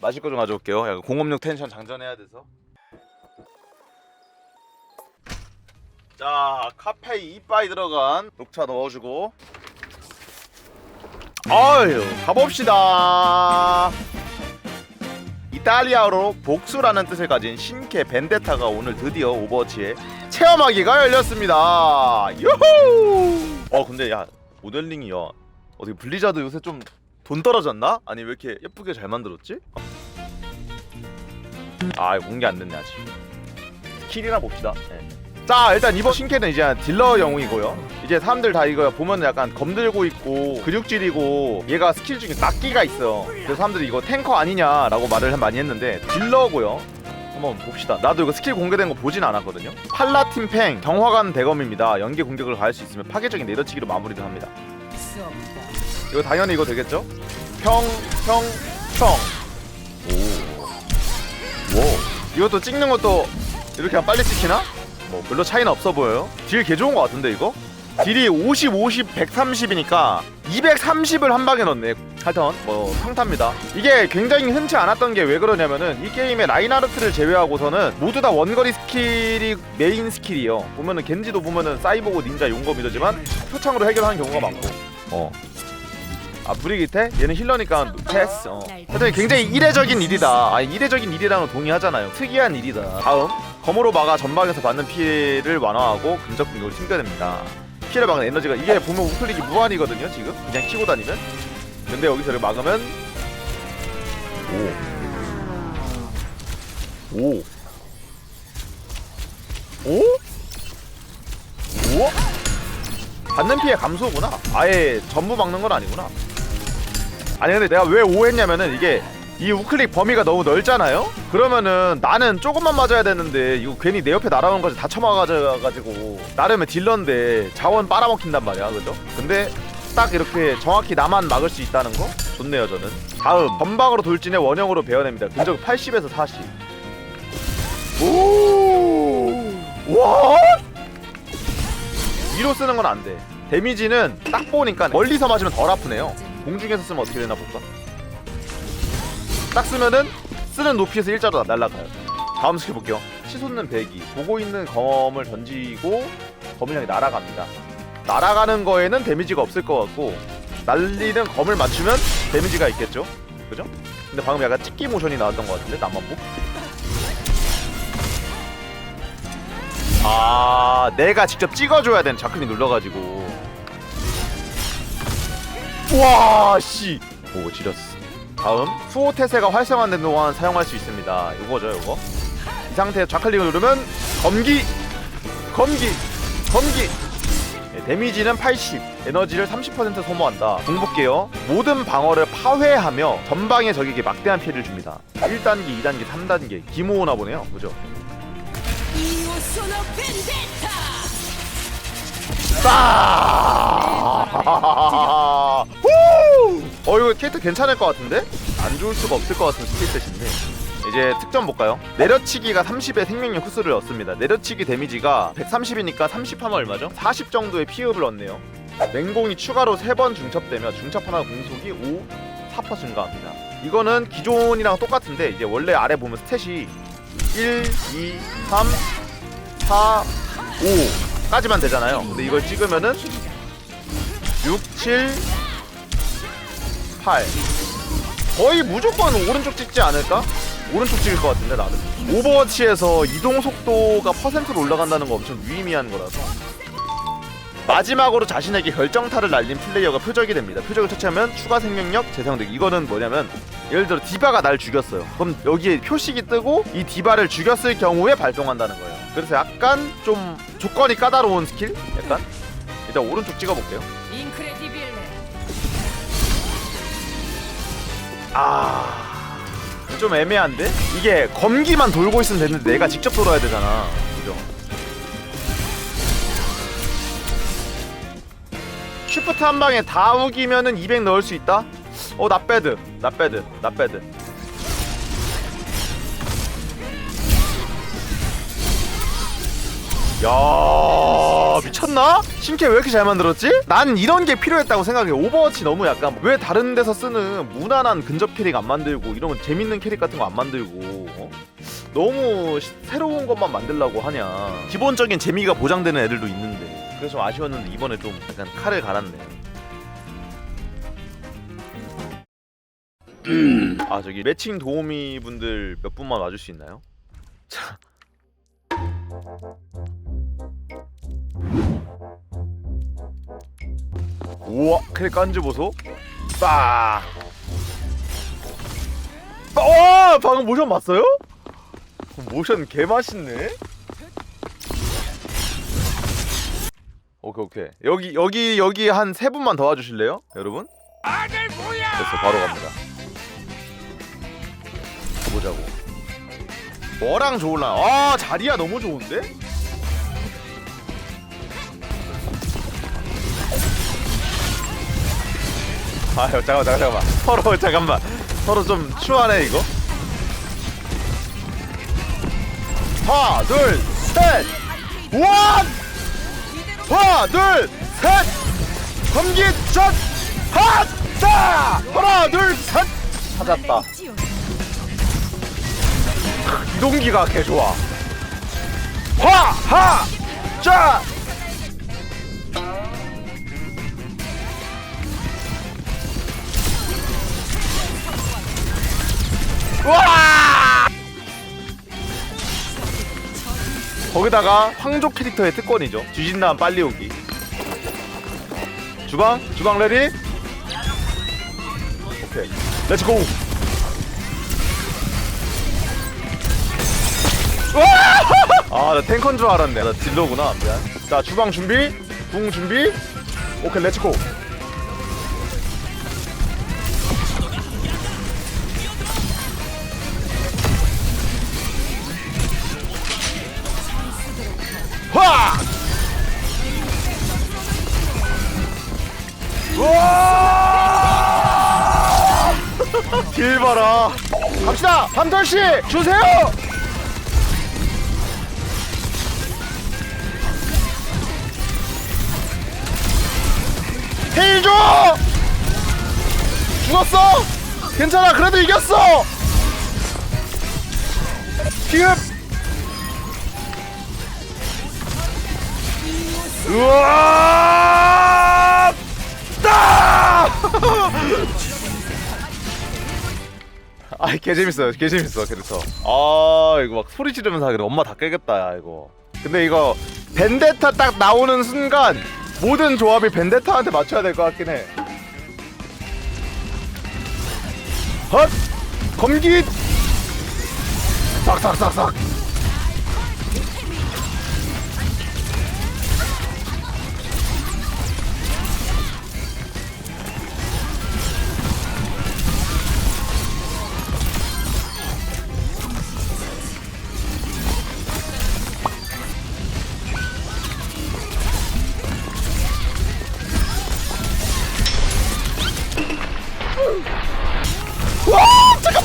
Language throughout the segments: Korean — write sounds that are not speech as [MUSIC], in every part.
마실 거 좀 가져올게요. 약간 공업용 텐션 장전해야 돼서. 자, 카페 이빠이 들어간 녹차 넣어주고. 아유, 가봅시다. 이탈리아어로 복수라는 뜻을 가진 신캐 벤데타가 오늘 드디어 오버워치에 체험하기가 열렸습니다. 유후! 어 근데 야 모델링이 야 어떻게 블리자드 요새 좀 돈 떨어졌나? 아니 왜 이렇게 예쁘게 잘 만들었지? 아 공개 안 됐네 아직. 킬이나 봅시다. 네. 자 일단 이번 신캐는 이제 딜러 영웅이고요. 이제 사람들 다 이거 보면 약간 검들고 있고 근육질이고 얘가 스킬 중에 낙기가 있어요. 그래서 사람들이 이거 탱커 아니냐라고 말을 많이 했는데 딜러고요. 한번 봅시다. 나도 이거 스킬 공개된 거 보진 않았거든요. 팔라틴 팽 경화관 대검입니다. 연계 공격을 가할 수 있으면 파괴적인 내려치기로 마무리를 합니다. 이거 당연히 이거 되겠죠? 평, 평, 평. 오. 오. 이것도 찍는 것도 이렇게 빨리 찍히나? 뭐 별로 차이는 없어 보여요. 딜 개 좋은 것 같은데 이거? 딜이 50, 50, 130이니까 230을 한 방에 넣네. 하여튼 뭐 평타입니다. 이게 굉장히 흔치 않았던 게 왜 그러냐면은 이 게임의 라인하르트를 제외하고서는 모두 다 원거리 스킬이 메인 스킬이요. 보면은 겐지도 보면은 사이보고 닌자 용검 이러지만 표창으로 해결하는 경우가 많고. 어. 아 브리기테? 얘는 힐러니까 패스. 어. 하여튼 굉장히 이례적인 일이다. 아 이례적인 일이랑은 동의하잖아요. 특이한 일이다. 다음 검으로 막아 전방에서 받는 피해를 완화하고 근접 공격을 튕겨냅니다. 피해를 막는 에너지가 이게 보면 우클릭이 무한이거든요. 지금 그냥 키고 다니면. 근데 여기서 를 막으면 오. 오. 오? 오? 받는 피해 감소구나. 아예 전부 막는 건 아니구나. 아니 근데 내가 왜 오했냐면은 이게 이 우클릭 범위가 너무 넓잖아요? 그러면은 나는 조금만 맞아야 되는데 이거 괜히 내 옆에 날아오는 거지 다 쳐맞아가지고 나름의 딜러인데 자원 빨아먹힌단 말이야 그죠? 근데 딱 이렇게 정확히 나만 막을 수 있다는 거 좋네요 저는 다음 전방으로 돌진의 원형으로 배워냅니다 근적 80에서 40 오! 와! 위로 쓰는 건 안 돼. 데미지는 딱 보니까 멀리서 맞으면 덜 아프네요. 공중에서 쓰면 어떻게 되나 볼까? 딱 쓰면은 쓰는 높이에서 일자로 날아가요. 다음 스킬 볼게요. 치솟는 배기. 보고 있는 검을 던지고 검을 향해 날아갑니다. 날아가는 거에는 데미지가 없을 것 같고 날리는 검을 맞추면 데미지가 있겠죠? 그죠? 근데 방금 약간 찍기 모션이 나왔던 것 같은데 나만 보? 아 내가 직접 찍어줘야 되는 자클릭 눌러가지고 와, 씨. 오, 지렸어. 다음, 수호 태세가 활성화된 동안 사용할 수 있습니다. 이거죠, 이거. 이 상태에 좌클릭을 누르면 검기, 검기, 검기. 네, 데미지는 80, 에너지를 30% 소모한다. 궁극기요. 모든 방어를 파회하며 전방의 적에게 막대한 피해를 줍니다. 1단계, 2단계, 3단계. 기모나 보네요. 그죠? 싸! 캐릭터 괜찮을 것 같은데? 안 좋을 수가 없을 것 같은 스킬셋인데 이제 특점 볼까요? 내려치기가 30의 생명력 흡수를 얻습니다 내려치기 데미지가 130이니까 30하면 얼마죠? 40 정도의 피흡을 얻네요 맹공이 추가로 3번 중첩되며 중첩 하나 공속이 5, 4% 증가합니다 이거는 기존이랑 똑같은데 이제 원래 아래 보면 스탯이 1, 2, 3, 4, 5까지만 되잖아요 근데 이걸 찍으면은 6, 7, 8 거의 무조건 오른쪽 찍지 않을까? 오른쪽 찍을 것 같은데 나는 오버워치에서 이동 속도가 퍼센트로 올라간다는 거 엄청 유의미한 거라서. 마지막으로 자신에게 결정타를 날린 플레이어가 표적이 됩니다. 표적을 처치하면 추가 생명력 재생되기. 이거는 뭐냐면 예를 들어 디바가 날 죽였어요. 그럼 여기에 표식이 뜨고 이 디바를 죽였을 경우에 발동한다는 거예요. 그래서 약간 좀 조건이 까다로운 스킬? 약간? 일단 오른쪽 찍어볼게요 아... 좀 애매한데? 이게 검기만 돌고 있으면 되는데 내가 직접 돌아야 되잖아 그죠? 쉬프트 한 방에 다 우기면은 200 넣을 수 있다? 어, 나배드, 나배드, 나배드. 야, 와 미쳤나? 신캐 왜 이렇게 잘 만들었지? 난 이런 게 필요했다고 생각해 오버워치 너무 약간 왜 다른 데서 쓰는 무난한 근접 캐릭 안 만들고 이런 재밌는 캐릭 같은 거 안 만들고 어? 너무 시- 새로운 것만 만들라고 하냐 기본적인 재미가 보장되는 애들도 있는데 그래서 좀 아쉬웠는데 이번에 좀 약간 칼을 갈았네 아 저기 매칭 도우미 분들 몇 분만 와줄 수 있나요? 자 우와 캐릭 깐지 보소. 빠 빠- 와 방금 모션 봤어요? 모션 개 맛있네. 오케이 오케이. 여기 여기 여기 한 세 분만 더 와주실래요 여러분? 됐어 바로 갑니다. 가보자고. 뭐랑 좋을라? 아 자리야 너무 좋은데? 아유 잠깐만 잠깐만. 서로 잠깐만. 서로 좀 추하네 이거. 하나 둘셋! 원! 하나 둘셋! 검기 전 하자! 하나 둘셋! 찾았다. 이동기가 개 좋아. 화하자 거기다가 황족 캐릭터의 특권이죠. 주진남 빨리 오기. 주방, 주방 레디. 오케이, 렛츠 고. 아, 나 탱커인 줄 알았네. 나 딜러구나. 미안. 자, 주방 준비, 궁 준비. 오케이, 렛츠 고. 길 봐라. 갑시다. 한돌 씨 주세요. 힐 줘. 죽었어. 괜찮아. 그래도 이겼어. 우와! 따! [LAUGHS] 아이 개 재밌어요. 개 재밌어. 그래서 아 이거 막 소리 지르면서 하기로 엄마 다 깨겠다 야 이거. 근데 이거 벤데타 딱 나오는 순간 모든 조합이 벤데타한테 맞춰야 될 것 같긴 해. 헛! 검기! 싹싹싹싹!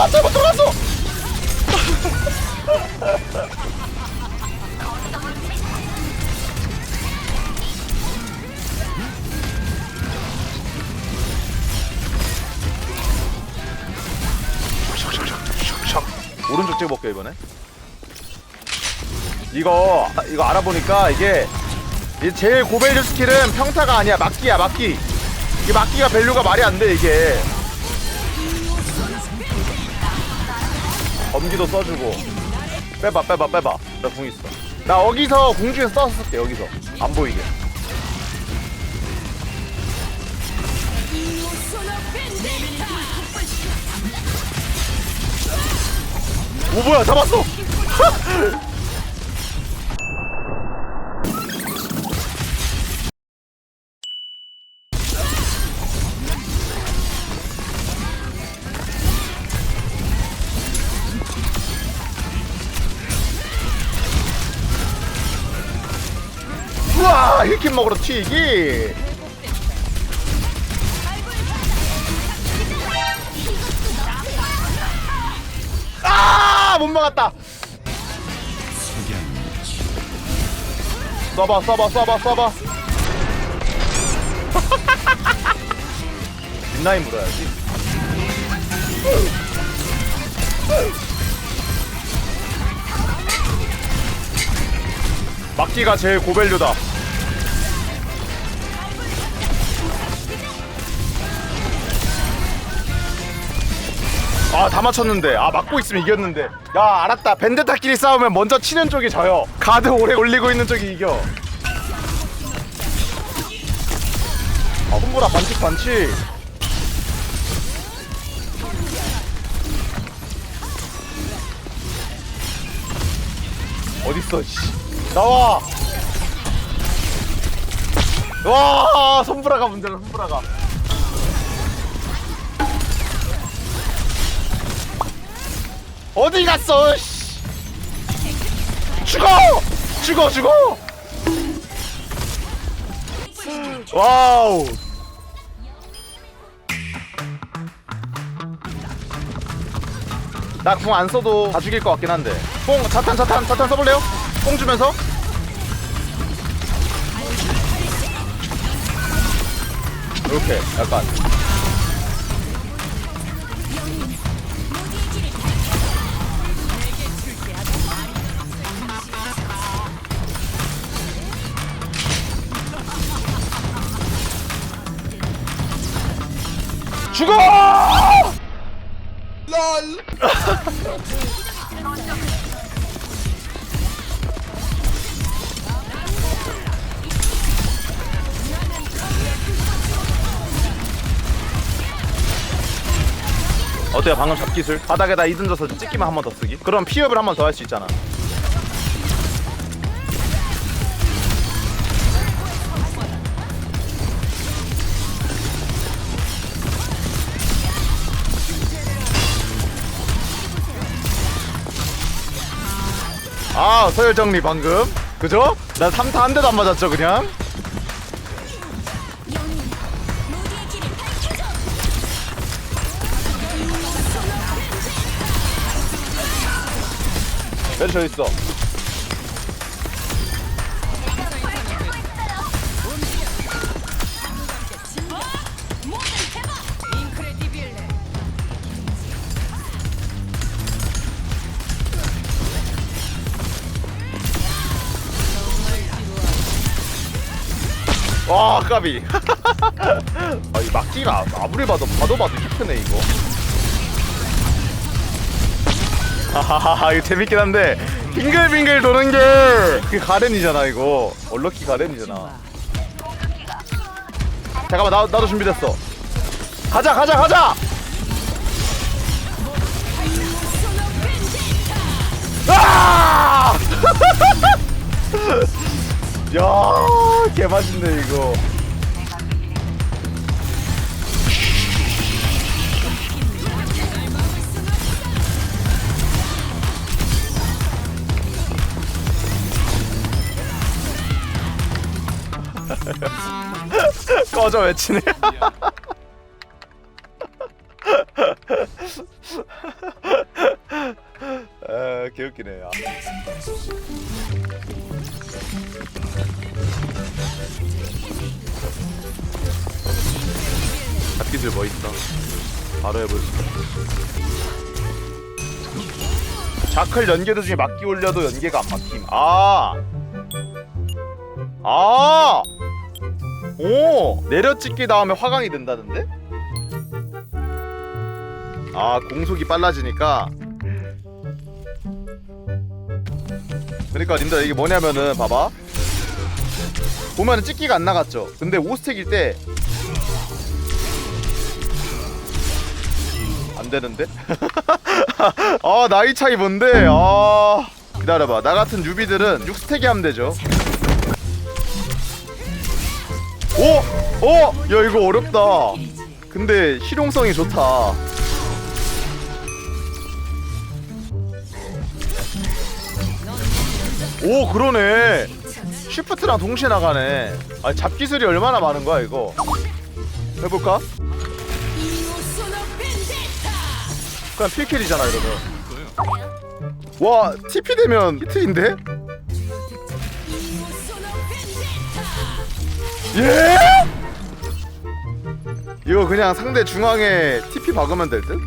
와! 잠깐만 잘못 들어갔어! 오른쪽 찍어 볼게 이번에 이거 이거 알아보니까 이게 이 제일 고밸류 스킬은 평타가 아니야 막기야 막기 이게 막기가 밸류가 말이 안 돼 이게 검기도 써주고. 빼봐 빼봐 빼봐. 나 궁 있어. 나 여기서 공중에서 써쓸게 여기서. 안 보이게! 오 뭐야 잡았어 [LAUGHS] 힐킨 먹으러 튀기. 아못 막았다. 써봐 써봐 써봐 써봐. 뒷라인 물어야지. 막기가 제일 고밸류다 아 다 맞췄는데. 아 맞고 있으면 이겼는데. 야 알았다. 벤데타끼리 싸우면 먼저 치는 쪽이 져요. 가드 오래 올리고 있는 쪽이 이겨. 아 홈보라 반칙 반칙. 어딨어 씨. 나와. 와 손브라가 문제다 손브라가 어디 갔어? 씨. 죽어! 죽어 죽어! 와우! 나 궁 안 써도 다 죽일 것 같긴 한데. 뽕 자탄 자탄 자탄 써볼래요? 뽕 주면서. 이렇게 약간. 죽어! 어때요 방금 잡기술? 바닥에다 이든 져서 찍기만 한 번 더 쓰기? 그럼 피업을 한 번 더 할 수 있잖아 아 서열 정리 방금. 그죠? 나 3타 한 대도 안 맞았죠 그냥? 내려 저 있어 와 까비. [LAUGHS] 아이 막기가 아무리 봐도 봐도 봐도 힘드네 이거. 하하하 이거 재밌긴 한데 빙글빙글 도는 게 그게 가렌이잖아 이거. 얼럭키 가렌이잖아. 잠깐만 나, 나도 준비됐어. 가자 가자 가자 야 개 맛있네 이거. [LAUGHS] 꺼져 외치네. [LAUGHS] 아 개웃기네. 아. 잡기술 뭐 있어? 바로 수 자클 연계 도 중에 막기 올려도 연계가 안 막힘 아! 아! 오! 내려찍기 다음에 화강이 된다는데? 아 공속이 빨라지니까 그러니까 님들 이게 뭐냐면은 봐봐. 보면은 찍기가 안 나갔죠. 근데 5스택일 때 안되는데? [LAUGHS] 아 나이 차이 뭔데? 아 기다려봐. 나 같은 뉴비들은 6스택이 하면 되죠. 오! 어? 야 이거 어렵다. 근데 실용성이 좋다 오 그러네 쉬프트랑 동시에 나가네 아 잡기술이 얼마나 많은 거야 이거 해볼까? 그냥 필킬이잖아 이러면 와 TP 되면 히트인데? 예? 이거 그냥 상대 중앙에 TP 박으면 될 듯?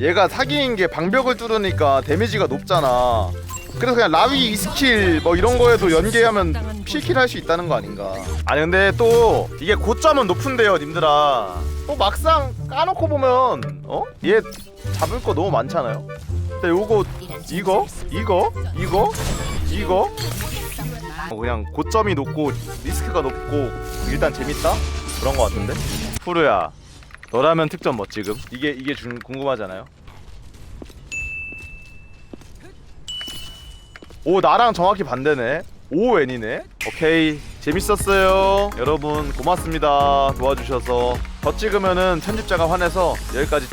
얘가 사기인 게 방벽을 뚫으니까 데미지가 높잖아. 그래서 그냥 라위 2스킬 뭐 이런 거에도 연계하면 필킬 할 수 있다는 거 아닌가. 아니 근데 또 이게 고점은 높은데요, 님들아. 또 막상 까놓고 보면 어? 얘 잡을 거 너무 많잖아요. 근데 요거 이거 이거 이거 이거 어, 그냥 고점이 높고 리스크가 높고 일단 재밌다 그런 거 같은데 푸르야 너라면 특전 뭐 지금 이게 이게 중, 궁금하잖아요 오 나랑 정확히 반대네. 오 N이네. 오케이. 재밌었어요. 여러분 고맙습니다. 도와주셔서. 더 찍으면은 편집자가 화내서 여기까지